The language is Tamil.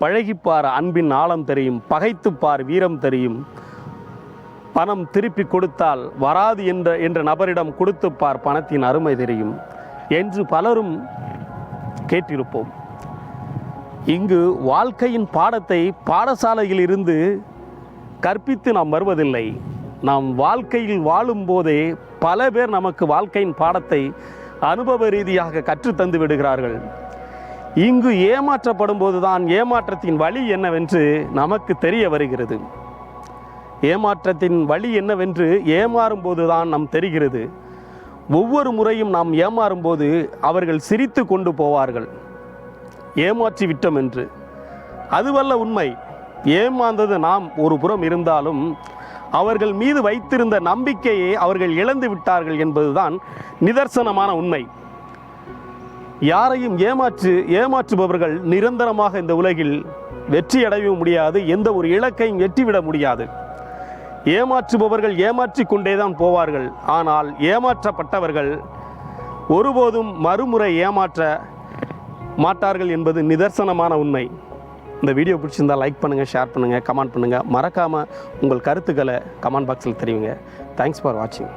பழகிப்பார் அன்பின் ஆழம் தெரியும் பகைத்துப்பார் வீரம் தெரியும். பணம் திருப்பி கொடுத்தால் வராது என்ற என்ற நபரிடம் கொடுத்துப்பார் பணத்தின் அருமை தெரியும் என்று பலரும் கேட்டிருப்போம். இங்கு வாழ்க்கையின் பாடத்தை பாடசாலையில் இருந்து கற்பித்து நாம் வருவதில்லை. நாம் வாழ்க்கையில் வாழும்போதே பல பேர் நமக்கு வாழ்க்கையின் பாடத்தை அனுபவ ரீதியாக கற்றுத்தந்து விடுகிறார்கள். இங்கு ஏமாற்றப்படும் போதுதான் ஏமாற்றத்தின் வழி என்னவென்று நமக்கு தெரிய வருகிறது. ஏமாற்றத்தின் வழி என்னவென்று ஏமாறும் போதுதான் நம் தெரிகிறது. ஒவ்வொரு முறையும் நாம் ஏமாறும் போது அவர்கள் சிரித்து கொண்டு போவார்கள். ஏமாற்றி விட்டோம் என்று. அதுவல்ல உண்மை. ஏமாந்தது நாம் ஒரு புறம் இருந்தாலும் அவர்கள் மீது வைத்திருந்த நம்பிக்கையை அவர்கள் இழந்து விட்டார்கள் என்பதுதான் நிதர்சனமான உண்மை. யாரையும் ஏமாற்று ஏமாற்றுபவர்கள் நிரந்தரமாக இந்த உலகில் வெற்றி அடையவும் முடியாது எந்த ஒரு இலக்கையும் எட்டிவிட முடியாது. ஏமாற்றுபவர்கள் ஏமாற்றி கொண்டே தான் போவார்கள். ஆனால் ஏமாற்றப்பட்டவர்கள் ஒருபோதும் மறுமுறை ஏமாற்ற மாட்டார்கள் என்பது நிதர்சனமான உண்மை. இந்த வீடியோ பிடிச்சிருந்தால் லைக் பண்ணுங்கள் ஷேர் பண்ணுங்கள் கமெண்ட் பண்ணுங்கள் மறக்காமல் உங்கள் கருத்துக்களை கமெண்ட் பாக்ஸில் தெரிவிங்க. தேங்க்ஸ் ஃபார் வாட்சிங்